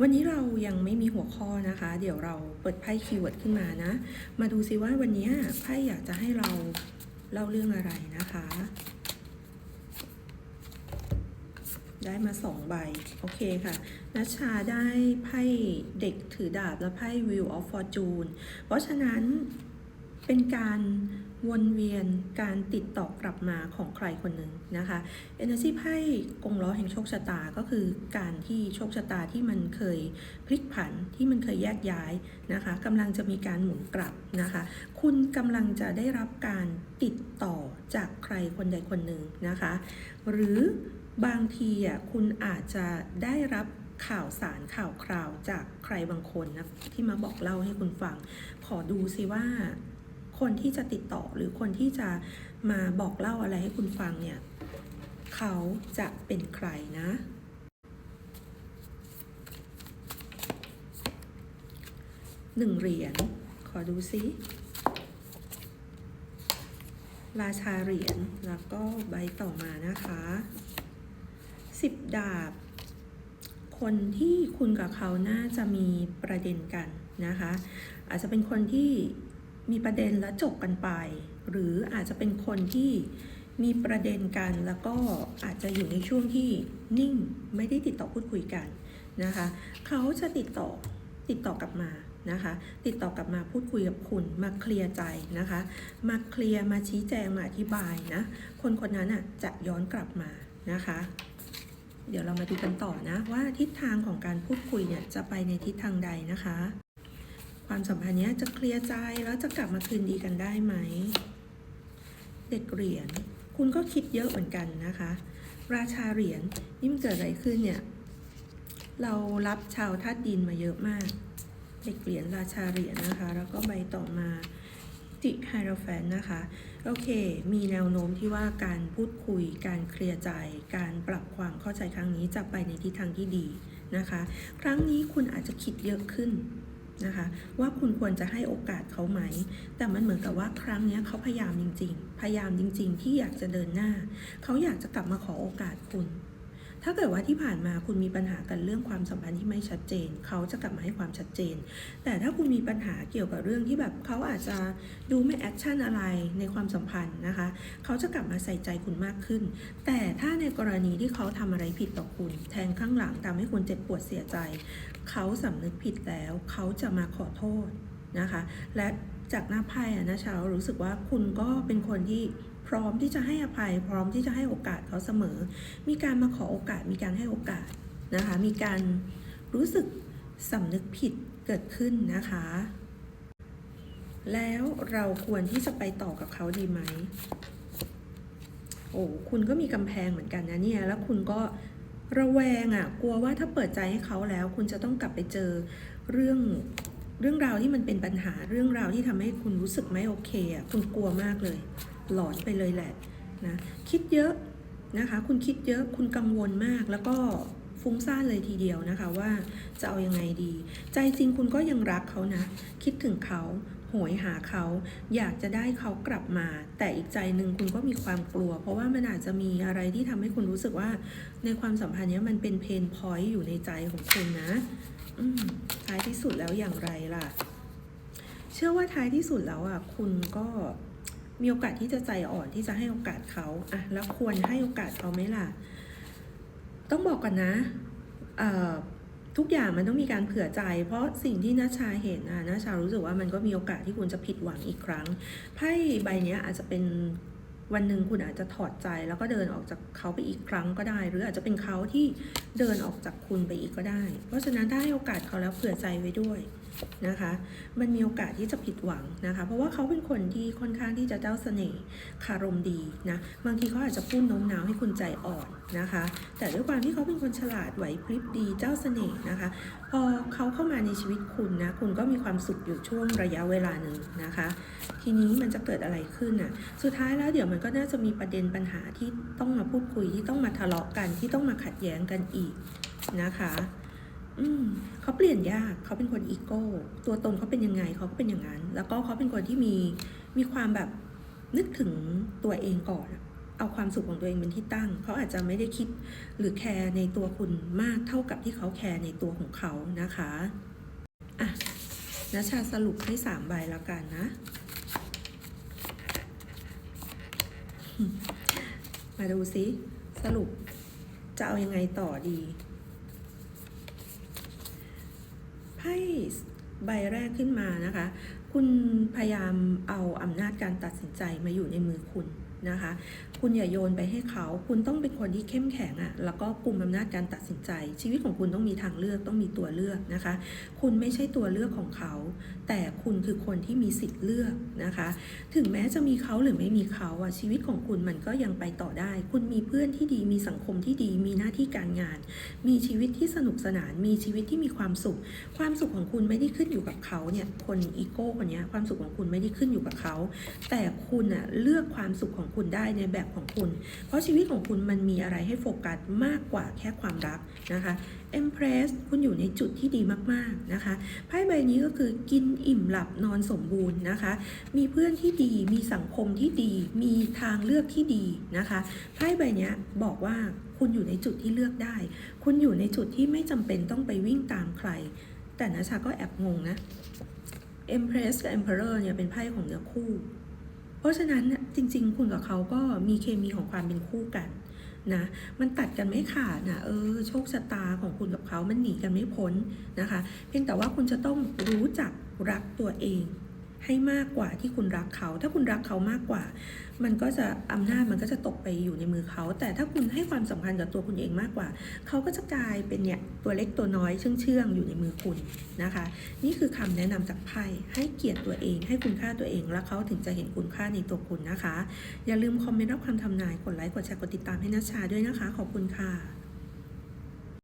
วันนี้เรายังไม่มีหัวข้อนะคะ เดี๋ยวเราเปิดไพ่คีย์เวิร์ดขึ้นมานะ มาดูซิว่าวันนี้ไพ่อยากจะให้เราเล่าเรื่องอะไรนะคะ ได้มาสองใบ โอเคค่ะนัชชาได้ไพ่เด็กถือดาบและไพ่ Wheel of Fortune เพราะฉะนั้นเป็นการ วนเวียนการติดต่อกลับมาของใครคนหนึ่งนะคะ Energy ไพ่กงล้อแห่งโชคชะตาก็คือการที่โชคชะตาที่มันเคยพลิกผันที่มันเคยแยกย้ายนะคะกำลังจะมีการหมุนกลับนะคะ คุณกำลังจะได้รับการติดต่อจากใครคนใดคนหนึ่งนะคะ หรือบางทีอะคุณอาจจะได้รับข่าวสารข่าวคราวจากใครบางคนนะที่มาบอกเล่าให้คุณฟัง ขอดูซิว่า คนที่จะติดต่อหรือคนที่จะมาบอกเล่าอะไรให้คุณฟังเนี่ยเขาจะเป็นใครนะ หนึ่งเหรียญ ขอดูซิราชาเหรียญ แล้วก็ใบต่อมานะคะสิบดาบ คนที่คุณกับเขาน่าจะมีประเด็นกันนะคะ อาจจะเป็นคนที่ มีประเด็นแล้วจบกันไป หรืออาจจะเป็นคนที่มีประเด็นกันแล้วก็อาจจะอยู่ในช่วงที่นิ่งไม่ได้ติดต่อพูดคุยกันนะคะเขาจะติดต่อติดต่อกลับมานะคะติดต่อกลับมาพูดคุยกับคุณมาเคลียร์ใจนะคะมาเคลียร์มาชี้แจงมาอธิบายนะคนคนนั้นอะจะย้อนกลับมานะคะ เดี๋ยวเรามาดูกันต่อนะว่าทิศทางของการพูดคุยเนี่ยจะไปในทิศทางใดนะคะ ความสัมพันธ์เนี้ยจะเคลียร์ใจแล้วจะกลับมาคืนดีกันได้ไหม เด็กเหรียญคุณก็คิดเยอะเหมือนกันนะคะ ราชาเหรียญนี่มันเกิดอะไรขึ้นเนี่ย เรารับชาวธาตุดินมาเยอะมาก เด็กเหรียญราชาเหรียญนะคะ แล้วก็ใบต่อมาจิไฮโรแฟนนะคะ โอเค มีแนวโน้มที่ว่าการพูดคุย การเคลียร์ใจ การปรับความเข้าใจครั้งนี้จะไปในทิศทางที่ดีนะคะ ครั้งนี้คุณอาจจะคิดเยอะขึ้น นะคะว่าคุณควรจะให้โอกาสเขาไหม แต่มันเหมือนกับว่าครั้งนี้เขาพยายามจริง ๆ พยายามจริง ๆ ที่อยากจะเดินหน้า เขาอยากจะกลับมาขอโอกาสคุณ ถ้าเกิดว่าที่ผ่านมาคุณมีปัญหากันเรื่องความสัมพันธ์ที่ไม่ชัดเจน เขาจะกลับมาให้ความชัดเจน แต่ถ้าคุณมีปัญหาเกี่ยวกับเรื่องที่แบบเขาอาจจะดูไม่แอคชั่นอะไรในความสัมพันธ์นะคะ เขาจะกลับมาใส่ใจคุณมากขึ้น แต่ถ้าในกรณีที่เขาทำอะไรผิดต่อคุณ แทงข้างหลังทำให้คุณเจ็บปวดเสียใจ เขาสำนึกผิดแล้ว เขาจะมาขอโทษนะคะ และ จากหน้าไพ่อะนะชาวรู้สึกว่าคุณก็เป็นคนที่พร้อมที่จะให้อภัย พร้อมที่จะให้โอกาสเขาเสมอ มีการมาขอโอกาส มีการให้โอกาสนะคะ มีการรู้สึกสำนึกผิดเกิดขึ้นนะคะ แล้วเราควรที่จะไปต่อกับเขาดีไหม โอ้ คุณก็มีกำแพงเหมือนกันนะเนี่ย แล้วคุณก็ระแวงอะ่ะ กลัวว่าถ้าเปิดใจให้เขาแล้ว คุณจะต้องกลับไปเจอเรื่อง เรื่องราวที่มันเป็นปัญหาเรื่องราวที่ทำให้คุณรู้สึกไม่โอเคอะคุณกลัวมากเลย หลอนไปเลยแหละนะคิดเยอะนะคะ คุณคิดเยอะคุณกังวลมากแล้วก็ฟุ้งซ่านเลยทีเดียวนะคะว่าจะเอายังไงดี ใจจริงคุณก็ยังรักเขานะ คิดถึงเขาโหยหาเขาอยากจะได้เขากลับมา แต่อีกใจหนึ่งคุณก็มีความกลัว เพราะว่ามันอาจจะมีอะไรที่ทำให้คุณรู้สึกว่า ในความสัมพันธ์นี้มันเป็นเพนพอยต์อยู่ในใจของคุณนะอืท้ายที่สุดแล้วอย่างไรล่ะ เชื่อว่าท้ายที่สุดแล้วอะคุณก็มีโอกาสที่จะใจอ่อนที่จะให้โอกาสเขาอะแล้วควรให้โอกาสเขาไหมล่ะ ต้องบอกก่อนนะเอ่อ ทุกอย่างมันต้องมีการเผื่อใจ เพราะสิ่งที่นัชชาเห็นนะนัชชารู้สึกว่ามันก็มีโอกาสที่คุณจะผิดหวังอีกครั้งไพ่ใบนี้อาจจะเป็นวันหนึ่งคุณอาจจะถอดใจแล้วก็เดินออกจากเขาไปอีกครั้งก็ได้ หรืออาจจะเป็นเขาที่เดินออกจากคุณไปอีกก็ได้ เพราะฉะนั้นถ้าให้โอกาสเขาแล้วเผื่อใจไว้ด้วย นะคะ มันมีโอกาสที่จะผิดหวังนะคะ เพราะว่าเขาเป็นคนที่ค่อนข้างที่จะเจ้าเสน่ห์คารมดีนะ บางทีเขาอาจจะพูดโน้มน้าวให้คุณใจอ่อนนะคะ แต่ด้วยความที่เขาเป็นคนฉลาดไหวพริบดีเจ้าเสน่ห์นะคะ พอเขาเข้ามาในชีวิตคุณนะ คุณก็มีความสุขอยู่ช่วงระยะเวลาหนึ่งนะคะ ทีนี้มันจะเกิดอะไรขึ้นน่ะ สุดท้ายแล้วเดี๋ยวมันก็น่าจะมีประเด็นปัญหาที่ต้องมาพูดคุยที่ต้องมาทะเลาะกันที่ต้องมาขัดแย้งกันอีกนะคะ อืมเขาเปลี่ยนยากเขาเป็นคนอีโก้ตัวตนเขาเป็นยังไงเขาก็เป็นอย่างนั้น แล้วก็เขาเป็นคนที่มีมีความแบบนึกถึงตัวเองก่อน เอาความสุขของตัวเองเป็นที่ตั้ง เขาอาจจะไม่ได้คิดหรือแคร์ในตัวคุณมากเท่ากับที่เขาแคร์ในตัวของเขานะคะอะนัชชาสรุปให้สามใบแล้วกันนะ มาดูซิ สรุปจะเอายังไงต่อดี ให้ใบแรกขึ้นมานะคะ คุณพยายามเอาอำนาจการตัดสินใจมาอยู่ในมือคุณ นะคะ คุณอย่าโยนไปให้เขา คุณต้องเป็นคนที่เข้มแข็งอะ่ะ แล้วก็กลุ่มอำนาจการตัดสินใจ ชีวิตของคุณต้องมีทางเลือกต้องมีตัวเลือกนะคะ คุณไม่ใช่ตัวเลือกของเขา แต่คุณคือคนที่มีสิทธิ์เลือกนะคะ ถึงแม้จะมีเขาหรือไม่มีเขาอะชีวิตของคุณมันก็ยังไปต่อได้ คุณมีเพื่อนที่ดี มีสังคมที่ดี มีหน้าที่การงาน มีชีวิตที่สนุกสนาน มีชีวิตที่มีความสุข ความสุขของคุณไม่ได้ขึ้นอยู่กับเขาเนี่ย คนอีโก้คนนี้ความสุขของคุณไม่ได้ขึ้นอยู่กับเขา แต่คุณอะเลือกความสุขของคุณได้ในแบบของคุณ เพราะชีวิตของคุณมันมีอะไรให้โฟกัสมากกว่าแค่ความรักนะคะ Empress คุณอยู่ในจุดที่ดีมากๆนะคะไพ่ใบนี้ก็คือกินอิ่มหลับนอนสมบูรณ์นะคะ มีเพื่อนที่ดีมีสังคมที่ดี มีทางเลือกที่ดีนะคะไพ่ใบนี้บอกว่าคุณอยู่ในจุดที่เลือกได้ คุณอยู่ในจุดที่ไม่จำเป็นต้องไปวิ่งตามใคร แต่นะชาก็แอบงงนะ Empress กับ Emperor เนี่ยเป็นไพ่ของเนื้อคู่ ราะฉะนั้นจริง ๆ คุณกับเขาก็มีเคมีของความเป็นคู่กันนะมันตัดกันไม่ขาดนะเออโชคชะตาของคุณกับเขามันหนีกันไม่พ้นนะคะ เพียงแต่ว่าคุณจะต้องรู้จักรักตัวเอง ให้มากกว่าที่คุณรักเขา ถ้าคุณรักเขามากกว่า มันก็จะอำนาจมันก็จะตกไปอยู่ในมือเขา แต่ถ้าคุณให้ความสำคัญกับตัวคุณเองมากกว่า เขาก็จะกลายเป็นเนี่ยตัวเล็กตัวน้อยเชื่องเชื่องๆอยู่ในมือคุณนะคะ นี่คือคำแนะนำจากไพ่ให้เกียรติตัวเอง ให้คุณค่าตัวเอง แล้วเขาถึงจะเห็นคุณค่าในตัวคุณนะคะ อย่าลืมคอมเมนต์รับคำทำนายกดไลค์กดแชร์กดติดตามให้นัชชาด้วยนะคะ ขอบคุณค่ะ